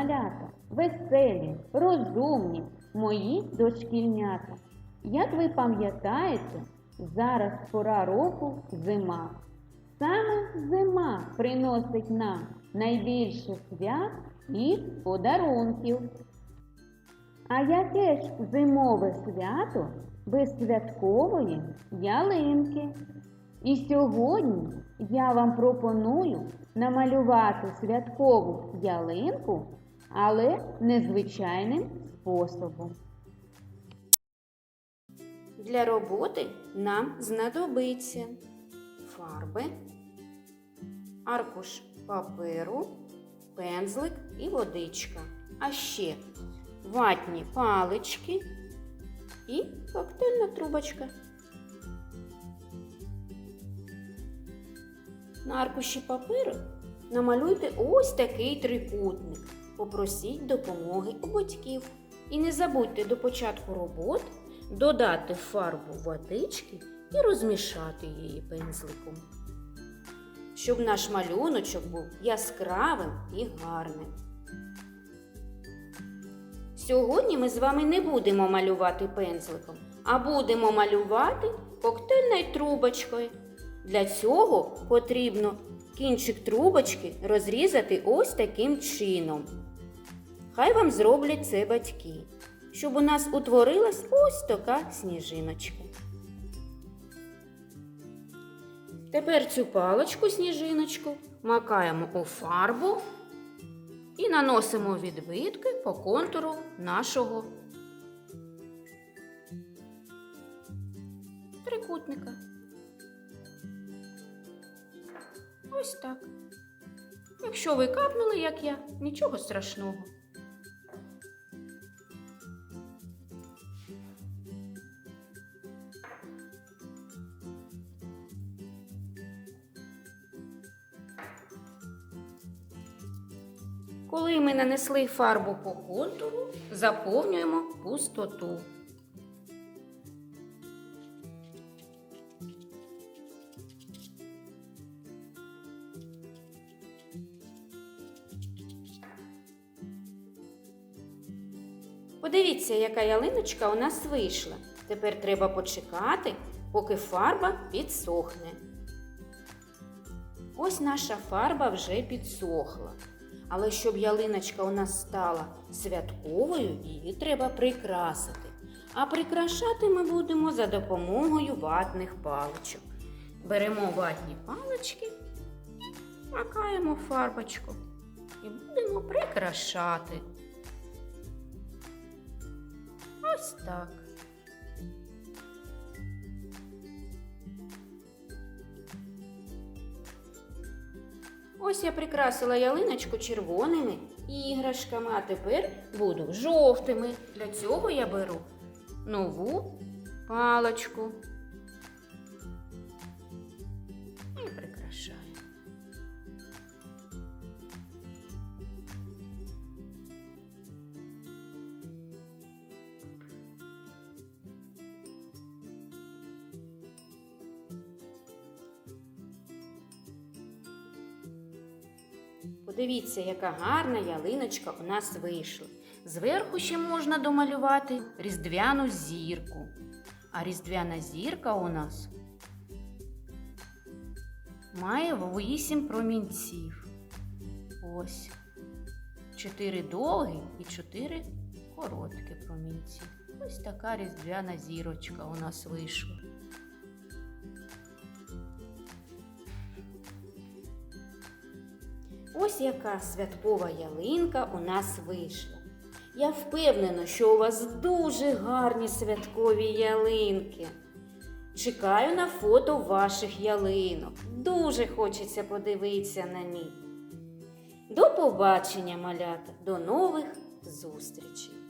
малята, веселі, розумні, мої дошкільнята. Як ви пам'ятаєте, зараз пора року зима. Саме зима приносить нам найбільше свят і подарунків. А яке ж зимове свято без святкової ялинки? І сьогодні я вам пропоную намалювати святкову ялинку, але незвичайним способом. Для роботи нам знадобиться фарби, аркуш паперу, пензлик і водичка. А ще ватні палички і коктейльна трубочка. На аркуші паперу намалюйте ось такий трикутник. Попросіть допомоги у батьків. І не забудьте до початку роботи додати фарбу водички і розмішати її пензликом, щоб наш малюночок був яскравим і гарним. Сьогодні ми з вами не будемо малювати пензликом, а будемо малювати коктейльною трубочкою. Для цього потрібно кінчик трубочки розрізати ось таким чином. Хай вам зроблять це батьки, щоб у нас утворилась ось така сніжиночка. Тепер цю паличку сніжиночку макаємо у фарбу і наносимо відбитки по контуру нашого трикутника. Ось так. Якщо ви капнули, як я, нічого страшного. Коли ми нанесли фарбу по контуру, заповнюємо пустоту. Подивіться, яка ялиночка у нас вийшла. Тепер треба почекати, поки фарба підсохне. Ось наша фарба вже підсохла. Але щоб ялиночка у нас стала святковою, її треба прикрасити. А прикрашати ми будемо за допомогою ватних паличок. Беремо ватні палички макаємо фарбочку. І будемо прикрашати. Ось так. Ось я прикрасила ялиночку червоними іграшками, а тепер буду жовтими. Для цього я беру нову паличку і прикрашаю. Подивіться, яка гарна ялиночка у нас вийшла. Зверху ще можна домалювати різдвяну зірку. А різдвяна зірка у нас має вісім промінців. Ось. Чотири довгі і чотири короткі промінці. Ось така різдвяна зірочка у нас вийшла. Ось яка святкова ялинка у нас вийшла. Я впевнена, що у вас дуже гарні святкові ялинки. Чекаю на фото ваших ялинок. Дуже хочеться подивитися на них. До побачення, малята, до нових зустрічей!